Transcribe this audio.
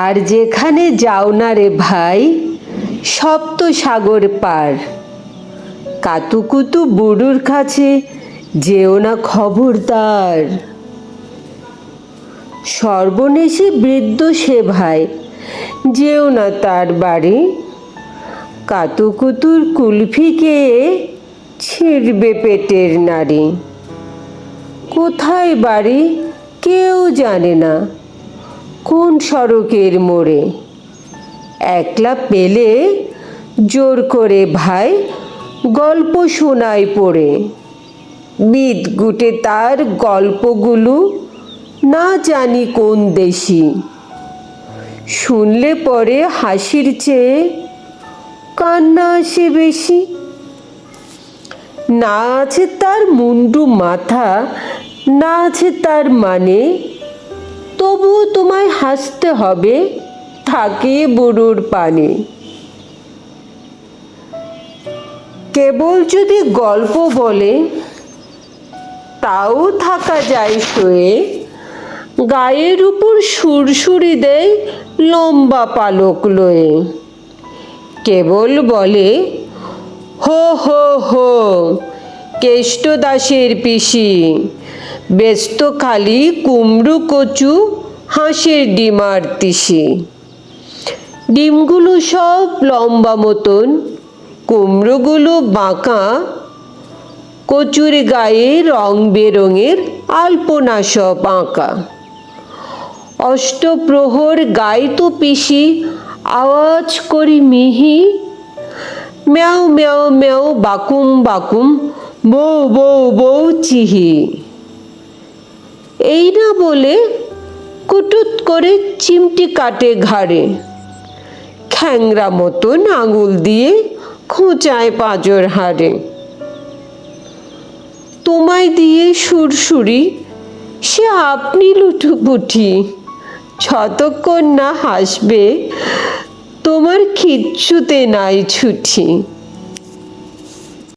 আর যেখানে যাও না রে ভাই সপ্ত সাগর পার। কাতুকুতু বুড়ুর কাছে যেও না খবরদার সর্বনেশে বৃদ্ধ সে ভাই, যেও না তার বাড়ি। কাতুকুতুর কুলফি খেয়ে ছিঁড়বে পেটের নারী কোথায় বাড়ি কেউ জানে না। কোন সড়কের মোড়ে? একলা পেলে জোর করে ভাই গল্প শোনায় পড়ে। বিদ গুটে তার গল্পগুলো না জানি কোন দেশি। শুনলে পরে হাসির চেয়ে কান্না আসে বেশি। না আছে তার মুন্ডু মাথা, না আছে তার মানে তবুও তোমায় হাসতে হবে, থাকে বুড়ুর পানে। কেবল যদি গল্প বলে, তাও থাকা যায় শোয়ে গায়ের উপর সুরসুরি দেয় লম্বা পালক লয়ে। কেবল বলে, হো হো হো, কেষ্ট দাসের পিসি, ব্যস্ত খালি কুমড়ো কচু হাঁসের ডিম আর তিসি। ডিমগুলো সব লম্বা মতন, কুমড়োগুলো বাঁকা, কচুর গায়ে রং বেরঙের আলপনা সব আঁকা। অষ্টপ্রহর গায়ে তো পিসি, আওয়াজ করি মিহি। ম্যাও ম্যাও ম্যাও বাকুম বাকুম, বউ বউ বউ চিহি। এই না বলে কুটুত করে চিমটি কাটে ঘাড়ে। খ্যাংরা মতন আঙুল দিয়ে খোঁচায় পাঁজর হাড়ে। তোমায় দিয়ে সুরসুরি, সে আপনি লুটুপুটি যতক্ষণ না হাসবে, তোমার খিচ্ছুতে নাই ছুটি।